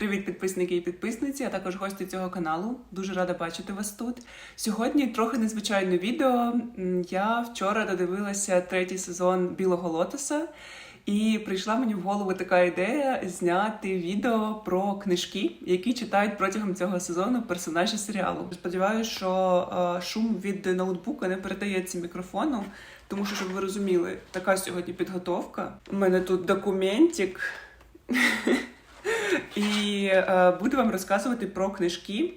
Привіт, підписники і підписниці, а також гості цього каналу. Дуже рада бачити вас тут. Сьогодні трохи незвичайне відео. Я вчора додивилася третій сезон Білого лотоса, і прийшла мені в голову така ідея зняти відео про книжки, які читають протягом цього сезону персонажі серіалу. Сподіваюся, що е, шум від ноутбука не передається мікрофону, тому що, щоб ви розуміли, така сьогодні підготовка. У мене тут документик. І е, буду вам розказувати про книжки,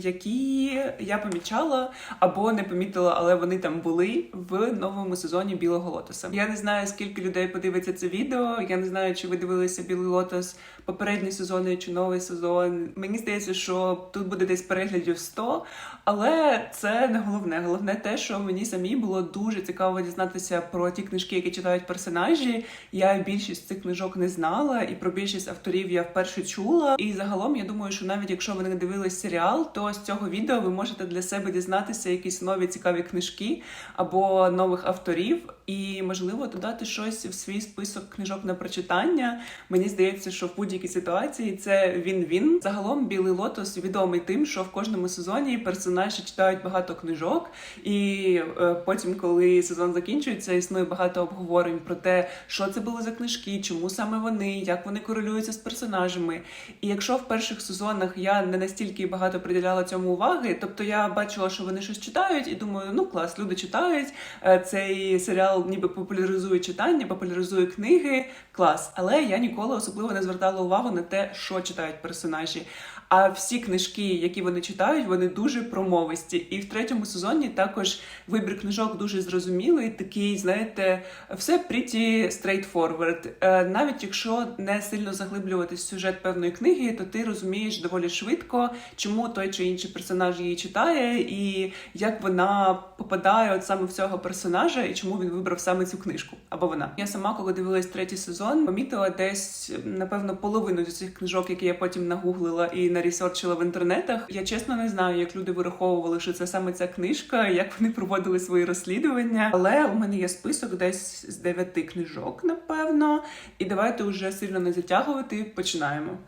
які я помічала або не помітила, але вони там були в новому сезоні Білого Лотоса. Я не знаю, скільки людей подивиться це відео. Я не знаю, чи ви дивилися Білий Лотос попередні сезони чи новий сезон. Мені здається, що тут буде десь переглядів 100, але це не головне. Головне те, що мені самі було дуже цікаво дізнатися про ті книжки, які читають персонажі. Я більшість цих книжок не знала, і про більшість авторів я вперше чула. І загалом я думаю, що навіть якщо ви не дивились серіал, то з цього відео ви можете для себе дізнатися якісь нові цікаві книжки або нових авторів, і можливо додати щось в свій список книжок на прочитання. Мені здається, що в будь-якій ситуації це він-він. Загалом білий лотос відомий тим, що в кожному сезоні персонажі читають багато книжок, і е, потім, коли сезон закінчується, існує багато обговорень про те, що це були за книжки, чому саме вони, як вони корелюються з персонажами. І якщо в перших сезонах я не настільки багато приділяла цьому уваги, тобто я бачила, що вони щось читають, і думаю, ну клас, люди читають. е, Цей серіал ніби популяризує читання, популяризує книги, клас. Але я ніколи особливо не звертала увагу на те, що читають персонажі. А всі книжки, які вони читають, вони дуже промовисті. І в третьому сезоні також вибір книжок дуже зрозумілий, такий, знаєте, все pretty straightforward. Е, Навіть якщо не сильно заглиблюватись в сюжет певної книги, то ти розумієш доволі швидко, чому той чи інший персонаж її читає, і як вона попадає от саме в цього персонажа, і чому він вибрав саме цю книжку або вона. Я сама, коли дивилась третій сезон, помітила десь напевно половину з цих книжок, які я потім нагуглила і нарісерчила в інтернетах. Я чесно не знаю, як люди вираховували, що це саме ця книжка, як вони проводили свої розслідування. Але у мене є список десь з дев'яти книжок, напевно. І давайте вже сильно не затягувати. Починаємо.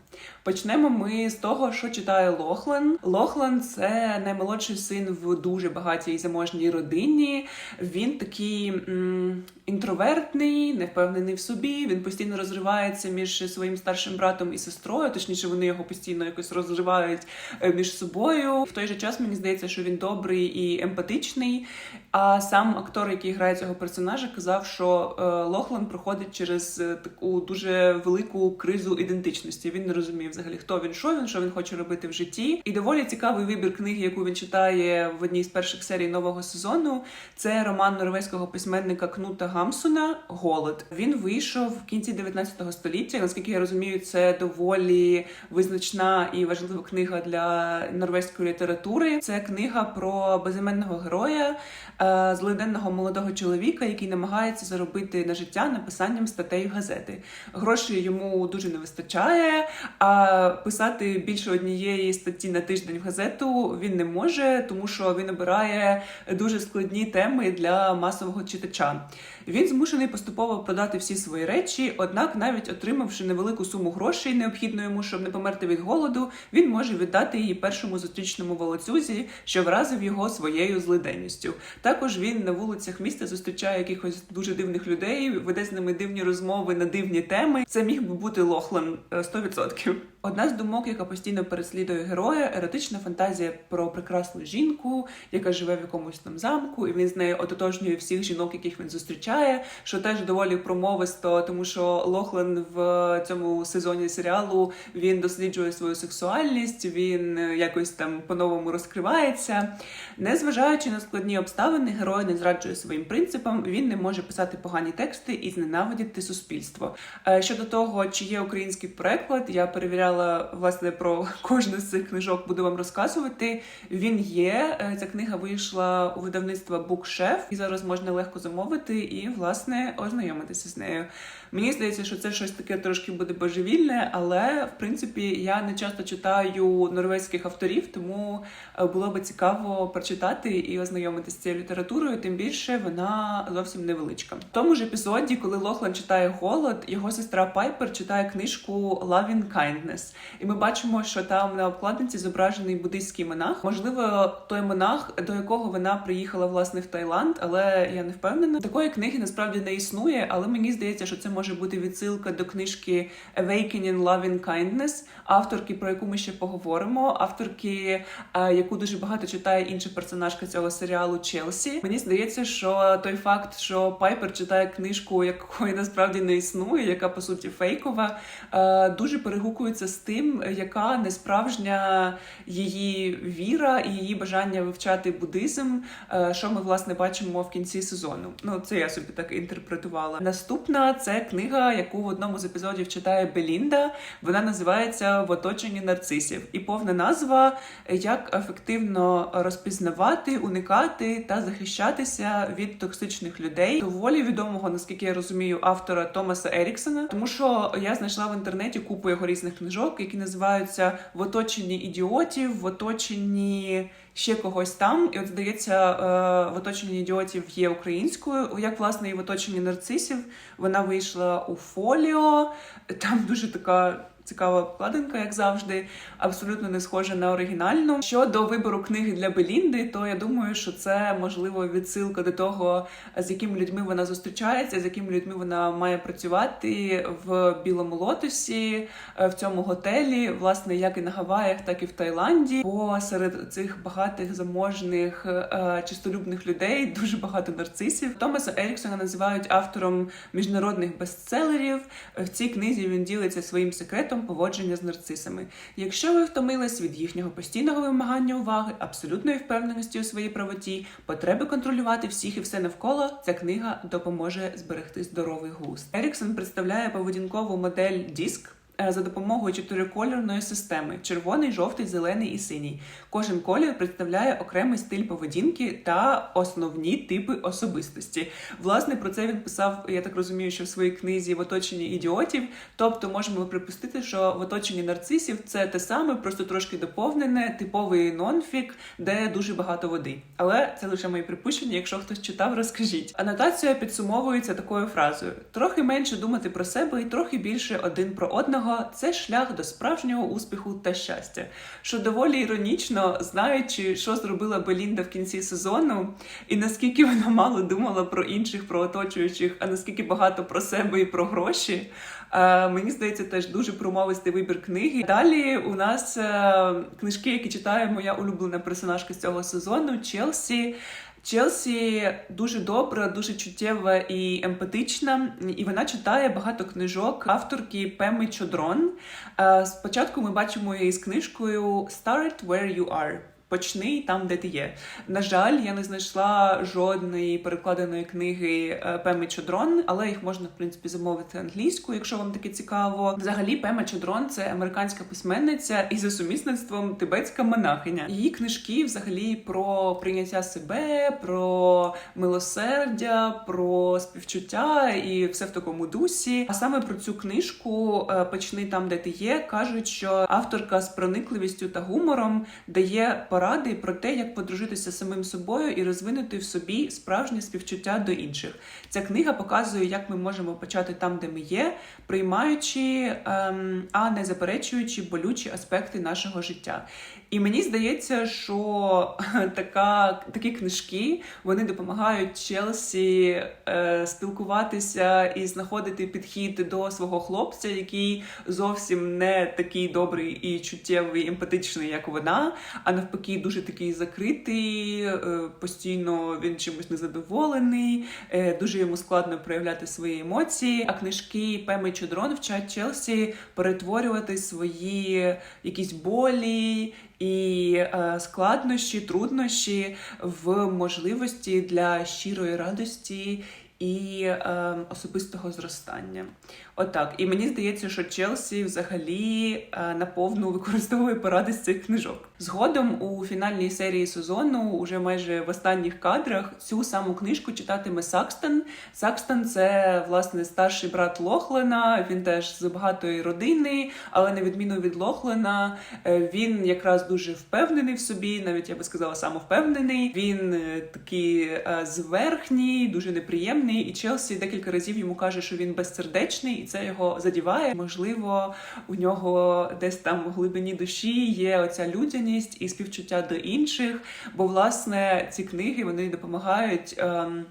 Почнемо ми з того, що читає Лохлан. Лохлан це наймолодший син в дуже багатій і заможній родині. Він такий м, інтровертний, невпевнений в собі. Він постійно розривається між своїм старшим братом і сестрою. Точніше, вони його постійно якось розривають е, між собою. В той же час мені здається, що він добрий і емпатичний. А сам актор, який грає цього персонажа, казав, що е, Лохлан проходить через е, таку дуже велику кризу ідентичності. Він не розуміє взагалі, хто він, що він, що він хоче робити в житті. І доволі цікавий вибір книги, яку він читає в одній з перших серій нового сезону. Це роман норвезького письменника Кнута Гамсуна Голод. Він вийшов в кінці 19 століття. Наскільки я розумію, це доволі визначна і важлива книга для норвезької літератури. Це книга про безіменного героя, е, злиденного молодого чоловіка, який намагається заробити на життя написанням статей в газети. Грошей йому дуже не вистачає. А писати більше однієї статті на тиждень в газету він не може, тому що він обирає дуже складні теми для масового читача. Він змушений поступово продати всі свої речі, однак, навіть отримавши невелику суму грошей, необхідну йому, щоб не померти від голоду, він може віддати її першому зустрічному волоцюзі, що вразив його своєю злиденністю. Також він на вулицях міста зустрічає якихось дуже дивних людей, веде з ними дивні розмови на дивні теми. Це міг би бути Лохлан е, 100%. Одна з думок, яка постійно переслідує героя, еротична фантазія про прекрасну жінку, яка живе в якомусь там замку, і він з нею ототожнює всіх жінок, яких він зустрічає, що теж доволі промовисто, тому що Лохлен в цьому сезоні серіалу він досліджує свою сексуальність, він е, якось там по-новому розкривається. Незважаючи на складні обставини, герой не зраджує своїм принципам, він не може писати погані тексти і зненавидіти суспільство. Е, Щодо того, чи є український переклад, я перевіряла власне про кожну з цих книжок, буду вам розказувати. Він є. Е, Ця книга вийшла у видавництва Букшеф, і зараз можна легко замовити і власне ознайомитися з нею. Мені здається, що це щось таке трошки буде божевільне, але в принципі я не часто читаю норвезьких авторів, тому е, було би цікаво прочитати і ознайомитися з цією літературою. Тим більше вона зовсім невеличка. В тому ж епізоді, коли Лохлан читає голод, його сестра Пайпер читає книжку Loving Kindness. І ми бачимо, що там на обкладинці зображений буддийський монах. Можливо, той монах, до якого вона приїхала власне в Таїланд, але я не впевнена. Такої книги насправді не існує, але мені здається, що це може бути відсилка до книжки Awakening Loving Kindness, авторки, про яку ми ще поговоримо. Авторки, е, яку дуже багато читає інша персонажка цього серіалу Челсі. Мені здається, що той факт, що Пайпер читає книжку, якої насправді не існує, яка по суті фейкова, е, дуже перегукується з тим, яка несправжня її віра і її бажання вивчати буддизм, е, що ми власне бачимо в кінці сезону. Ну це я собі так інтерпретувала. Наступна це книга, яку в одному з епізодів читає Белінда. Вона називається В оточенні нарцисів, і повна назва як ефективно розпізнавати, уникати та захищатися від токсичних людей. Доволі відомого, наскільки я розумію, автора Томаса Еріксона, тому що я знайшла в інтернеті купу його різних книжок, які називаються В оточенні ідіотів, в оточенні. Ще когось там, і от здається, е, в оточенні ідіотів є українською. Як власне і в оточенні нарцисів вона вийшла у фоліо. Там дуже така цікава вкладинка, як завжди, абсолютно не схожа на оригінальну. Щодо вибору книги для Белінди, то я думаю, що це можливо відсилка до того, з якими людьми вона зустрічається, з якими людьми вона має працювати в білому лотосі, е, в цьому готелі, власне, як і на Гаваях, так і в Таїланді. Бо серед цих багатих заможних е, чистолюбних людей дуже багато нарцисів. Томаса Еріксона називають автором міжнародних бестселерів. В цій книзі він ділиться своїм секретом поводження з нарцисами. Якщо ви втомились від їхнього постійного вимагання уваги, абсолютної впевненості у своїй правоті, потреби контролювати всіх і все навколо, ця книга допоможе зберегти здоровий густ. Еріксон представляє поведінкову модель диск. Е, За допомогою чотирикольорної системи: червоний, жовтий, зелений і синій. Кожен колір представляє окремий стиль поведінки та основні типи особистості. Власне, про це він писав, я так розумію, що в своїй книзі в оточенні ідіотів. Тобто, можемо припустити, що в оточенні нарцисів це те саме, просто трошки доповнене, типовий нонфік, де дуже багато води. Але це лише мої припущення. Якщо хтось читав, розкажіть. Анотація підсумовується такою фразою: трохи менше думати про себе і трохи більше один про одного це шлях до справжнього успіху та щастя. Що доволі іронічно, знаючи, що зробила Белінда в кінці сезону, і наскільки вона мало думала про інших, про оточуючих, а наскільки багато про себе і про гроші. Е, Мені здається, теж дуже промовистий вибір книги. Далі у нас е, книжки, які читає моя улюблена персонажка з цього сезону Челсі. Челсі дуже добра, дуже чуттєва і емпатична, і вона читає багато книжок авторки Пеми Чодрон. Е, Спочатку ми бачимо її з книжкою Start Where You Are. Почни там, де ти є. На жаль, я не знайшла жодної перекладеної книги е, Пеми Чодрон, але їх можна в принципі замовити англійською, якщо вам таке цікаво. Взагалі, Пема Чодрон це американська письменниця і за сумісництвом тибетська монахиня. Її книжки взагалі про прийняття себе, про милосердя, про співчуття і все в такому дусі. А саме про цю книжку е, Почни там, де ти є, кажуть, що авторка з проникливістю та гумором дає поради про те, як подружитися з самим собою і розвинути в собі справжнє співчуття до інших. Ця книга показує, як ми можемо почати там, де ми є, приймаючи, ем, а не заперечуючи болючі аспекти нашого життя. І мені здається, що така, такі книжки вони допомагають Челсі е, спілкуватися і знаходити підхід до свого хлопця, який зовсім не такий добрий і чуттєвий, емпатичний, як вона, а навпаки, дуже такий закритий, е, постійно він чимось незадоволений, е, дуже йому складно проявляти свої емоції. А книжки Пеми Чодрон вчать Челсі перетворювати свої якісь болі і е, складнощі, труднощі в можливості для щирої радості і е, особистого зростання. Отак. І мені здається, що Челсі взагалі е, наповну використовує поради з цих книжок. Згодом у фінальній серії сезону, уже майже в останніх кадрах, цю саму книжку читатиме Сакстон. Сакстон це власне старший брат Лохлена. Він теж з багатої родини, але на відміну від Лохлена, е, він якраз дуже впевнений в собі, навіть я би сказала, самовпевнений. Він е, такий зверхній, дуже неприємний. І Челсі декілька разів йому каже, що він безсердечний, і це його задіває. Можливо, у нього десь там в глибині душі є оця людяність і співчуття до інших. Бо, власне, ці книги вони допомагають. Ем,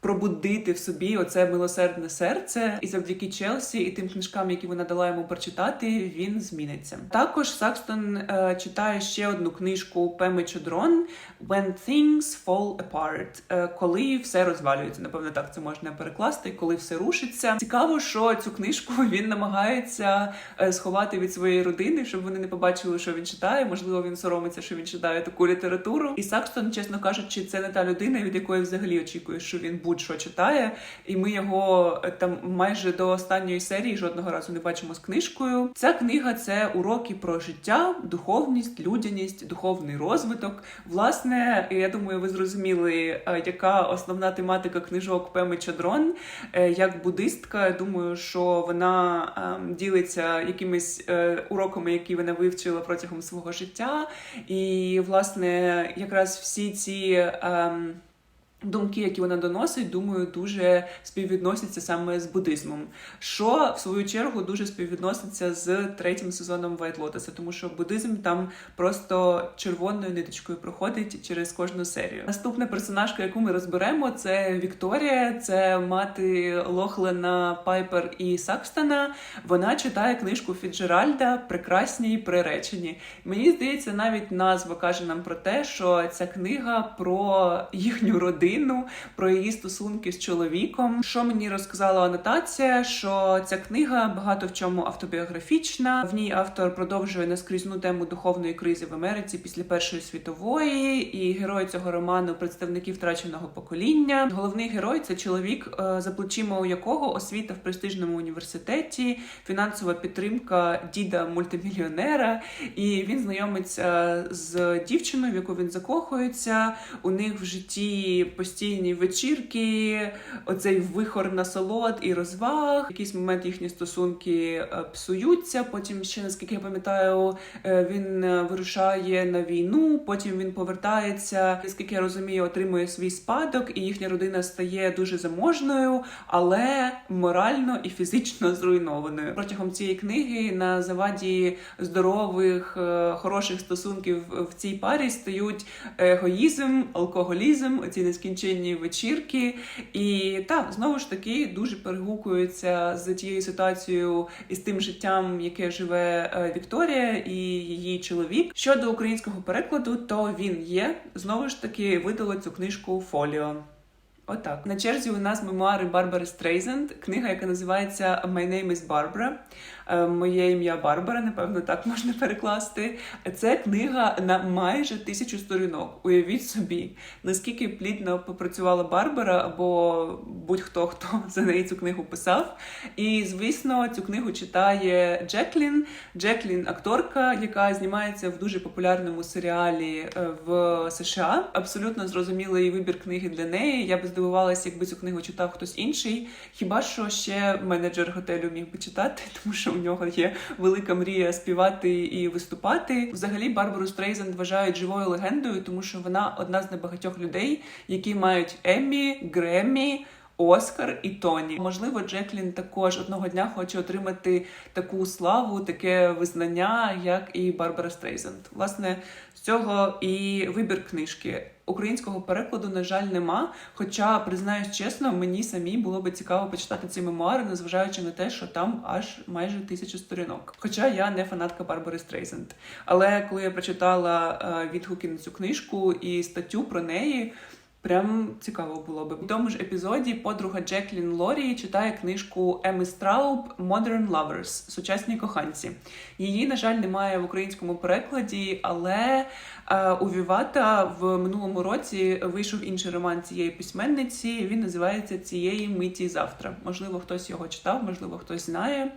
Пробудити в собі оце милосердне серце, і завдяки Челсі і тим книжкам, які вона дала йому прочитати, він зміниться. Також Сакстон е, читає ще одну книжку Пеми Чодрон When Things Fall Apart, е, коли все розвалюється. Напевно, так це можна перекласти, коли все рушиться. Цікаво, що цю книжку він намагається е, сховати від своєї родини, щоб вони не побачили, що він читає. Можливо, він соромиться, що він читає таку літературу. І Сакстон, чесно кажучи, це не та людина, від якої взагалі очікує, що він будь-що читає. І ми його е, там майже до останньої серії жодного разу не бачимо з книжкою. Ця книга це уроки про життя, духовність, людяність, духовний розвиток. Власне, я думаю, ви зрозуміли, е, яка основна тематика книжок Пеми Чадрон. Е, Як буддистка, думаю, що вона ем, ділиться якимись уроками, які вона вивчила протягом свого життя. І, власне, якраз всі ці. ем, Думки, які вона доносить, думаю, дуже співвідносяться саме з буддизмом, що в свою чергу дуже співвідноситься з третім сезоном White Lotus, тому що буддизм там просто червоною ниточкою проходить через кожну серію. Наступна персонажка, яку ми розберемо, це Вікторія, це мати Лохлена, Пайпер і Сакстона. Вона читає книжку Фіджеральда Прекрасні й приречені. Мені здається, навіть назва каже нам про те, що ця книга про їхню родину родину, про її стосунки з чоловіком. Що мені розказала анотація? Що ця книга багато в чому автобіографічна. В ній автор продовжує наскрізну тему духовної кризи в Америці після Першої світової, і герой цього роману представники втраченого покоління. Головний герой це чоловік, е, за плечима у якого освіта в престижному університеті, фінансова підтримка діда мультимільйонера, і він знайомиться з дівчиною, в яку він закохується. У них в житті постійні вечірки, оцей вихор насолод і розваг. В якийсь момент їхні стосунки е, псуються. Потім ще наскільки я пам'ятаю, е, він е, вирушає на війну. Потім він повертається. Наскільки я розумію, отримує свій спадок, і їхня родина стає дуже заможною, але морально і фізично зруйнованою. Протягом цієї книги на заваді здорових, хороших стосунків в цій парі стають егоїзм, алкоголізм, оці нескінченні вечірки. І так, знову ж таки, дуже перегукується з тією ситуацією і з тим життям, яке живе е, Вікторія і її чоловік. Щодо українського перекладу, то він є. Знову ж таки, видало цю книжку Фоліо. Отак. На черзі у нас мемуари Барбари Стрейзенд, книга, яка називається My name is Barbara. Е, Моє ім'я Барбара, напевно, так можна перекласти. Це книга на майже тисячу сторінок. Уявіть собі, наскільки плідно попрацювала Барбара, або будь-хто хто за неї цю книгу писав. І, звісно, цю книгу читає Джеклін. Джеклін акторка, яка знімається в дуже популярному серіалі е, в США. Абсолютно зрозумілий вибір книги для неї. Я би здивувалася, якби цю книгу читав хтось інший. Хіба що ще менеджер готелю міг би читати, тому що нього є велика мрія співати і виступати. Взагалі, Барбару Стрейзен вважають живою легендою, тому що вона одна з небагатьох людей, які мають Еммі, Греммі. Оскар і Тоні. Можливо, Джеклін також одного дня хоче отримати таку славу, таке визнання, як і Барбара Стрейзенд. Власне, з цього і вибір книжки. Українського перекладу, на жаль, нема. Хоча, признаюсь чесно, мені самі було би цікаво почитати ці мемуари, незважаючи на те, що там аж майже тисячу сторінок. Хоча я не фанатка Барбари Стрейзенд. Але коли я прочитала е, відгуки на цю книжку і статтю про неї. Прям цікаво було би. В тому ж епізоді подруга Джеклін Лорі читає книжку Еми Страуб Modern Lovers Сучасні коханці. Її, на жаль, немає в українському перекладі, але е, у Вівата в минулому році вийшов інший роман цієї письменниці. Він називається Цієї миті завтра. Можливо, хтось його читав, можливо, хтось знає.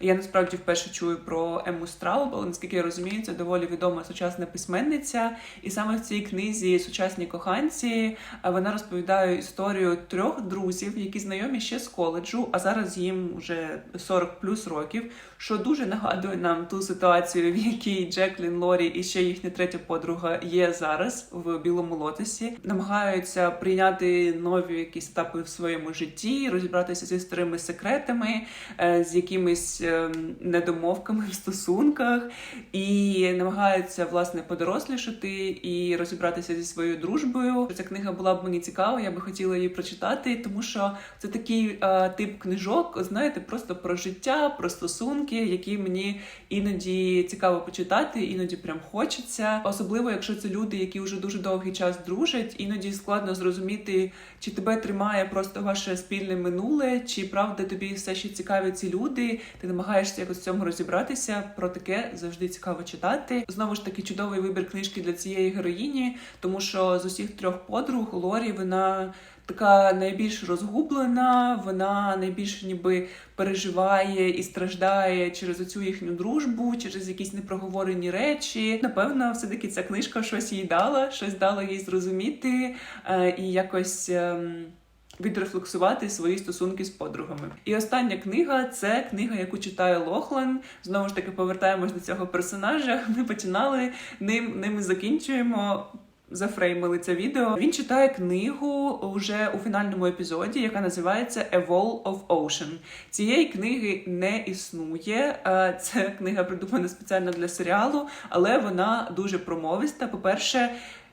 Я насправді вперше чую про Ему Страуб, але наскільки я розумію, це доволі відома сучасна письменниця. І саме в цій книзі Сучасні коханці вона розповідає історію трьох друзів, які знайомі ще з коледжу, а зараз їм вже 40 плюс років, що дуже нагадує нам ту ситуацію, в якій Джеклін Лорі і ще їхня третя подруга є зараз в білому лотосі, намагаються прийняти нові якісь етапи в своєму житті, розібратися зі старими секретами, е, з якимись е, недомовками в стосунках, і намагаються власне подорослішати і розібратися зі своєю дружбою. Ця книга була б мені цікава, я би хотіла її прочитати, тому що це такий е, тип книжок, знаєте, просто про життя, про стосунки, які мені іноді цікаво почитати, іноді прям хочеться. Особливо, якщо це люди, які вже дуже довгий час дружать, іноді складно зрозуміти, чи тебе тримає просто ваше спільне минуле, чи правда тобі все ще цікаві ці люди. Ти намагаєшся якось в цьому розібратися. Про таке завжди цікаво читати. Знову ж таки, чудовий вибір книжки для цієї героїні, тому що з усіх трьох подруг Лорі вона. Така найбільш розгублена, вона найбільш ніби переживає і страждає через оцю їхню дружбу, через якісь непроговорені речі. Напевно, все-таки ця книжка щось їй дала, щось дала їй зрозуміти е, і якось. ем, Відрефлексувати свої стосунки з подругами. І остання книга це книга, яку читає Лохлан. Знову ж таки, повертаємось до цього персонажа. Ми починали ним, ним закінчуємо. Зафреймили це відео. Він читає книгу вже у фінальному епізоді, яка називається A Wall of Ocean. Цієї книги не існує. Е, Це книга придумана спеціально для серіалу, але вона дуже промовиста. По-перше,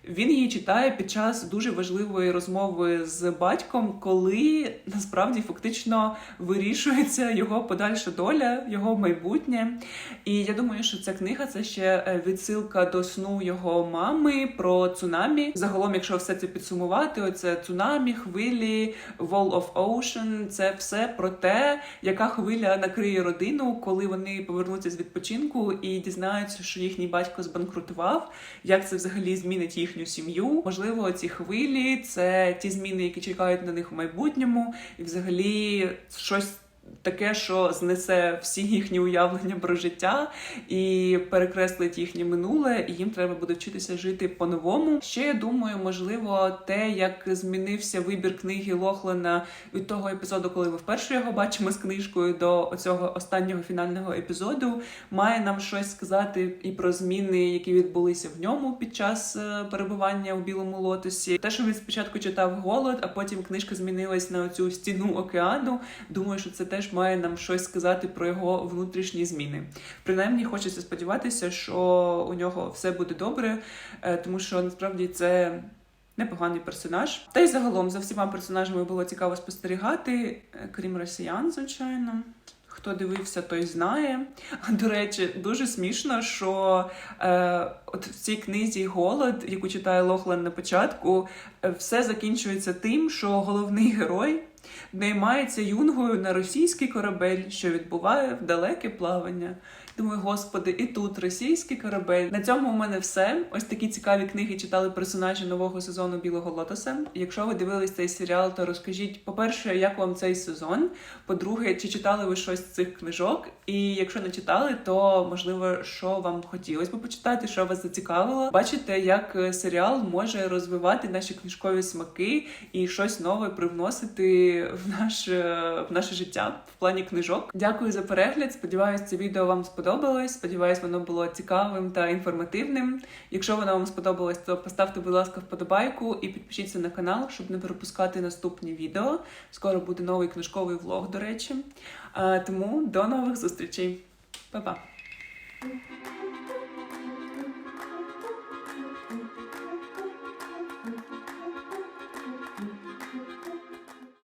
він її читає під час дуже важливої розмови з батьком, коли насправді фактично вирішується його подальша доля, його майбутнє. І я думаю, що ця книга це ще е, відсилка до сну його мами про цунамі. Загалом, якщо все це підсумувати, оце цунамі, хвилі, Wall of Ocean, це все про те, яка хвиля накриє родину, коли вони повернуться з відпочинку і дізнаються, що їхній батько збанкрутував, як це взагалі змінить їхню сім'ю. Можливо, ці хвилі це ті зміни, які чекають на них в майбутньому, і взагалі щось. Таке, що знесе всі їхні уявлення про життя і перекреслить їхнє минуле, і їм треба буде вчитися жити по-новому. Ще я думаю, можливо, те, як змінився вибір книги Лохлана від того епізоду, коли ми вперше його бачимо з книжкою, до цього останнього фінального епізоду, має нам щось сказати і про зміни, які відбулися в ньому під час е, перебування у білому лотосі. Те, що він спочатку читав голод, а потім книжка змінилась на цю стіну океану. Думаю, що це теж має нам щось сказати про його внутрішні зміни. Принаймні, хочеться сподіватися, що у нього все буде добре, е, тому що насправді це. Непоганий персонаж. Та й загалом за всіма персонажами було цікаво спостерігати, е, крім росіян, звичайно. Хто дивився, той знає. До речі, дуже смішно, що е, от в цій книзі Голод, яку читає Лохлан на початку, е, все закінчується тим, що головний герой наймається юнгою на російський корабель, що відбуває в далеке плавання. Думаю, господи, і тут російський корабель. На цьому у мене все. Ось такі цікаві книги читали персонажі нового сезону Білого Лотоса. Якщо ви дивились цей серіал, то розкажіть, по-перше, як вам цей сезон. По-друге, чи читали ви щось з цих книжок? І якщо не читали, то можливо, що вам хотілося б почитати, що вас зацікавило. Бачите, як е, серіал може розвивати наші книжкові смаки і щось нове привносити в наше, в наше життя в плані книжок. Дякую за перегляд. Сподіваюсь, це відео вам сподобалось. Сподіваюсь, воно було цікавим та інформативним. Якщо воно вам сподобалось, то поставте, будь ласка, вподобайку і підпишіться на канал, щоб не пропускати наступні відео. Скоро буде новий книжковий влог, до речі. Тому до нових зустрічей. Па-па!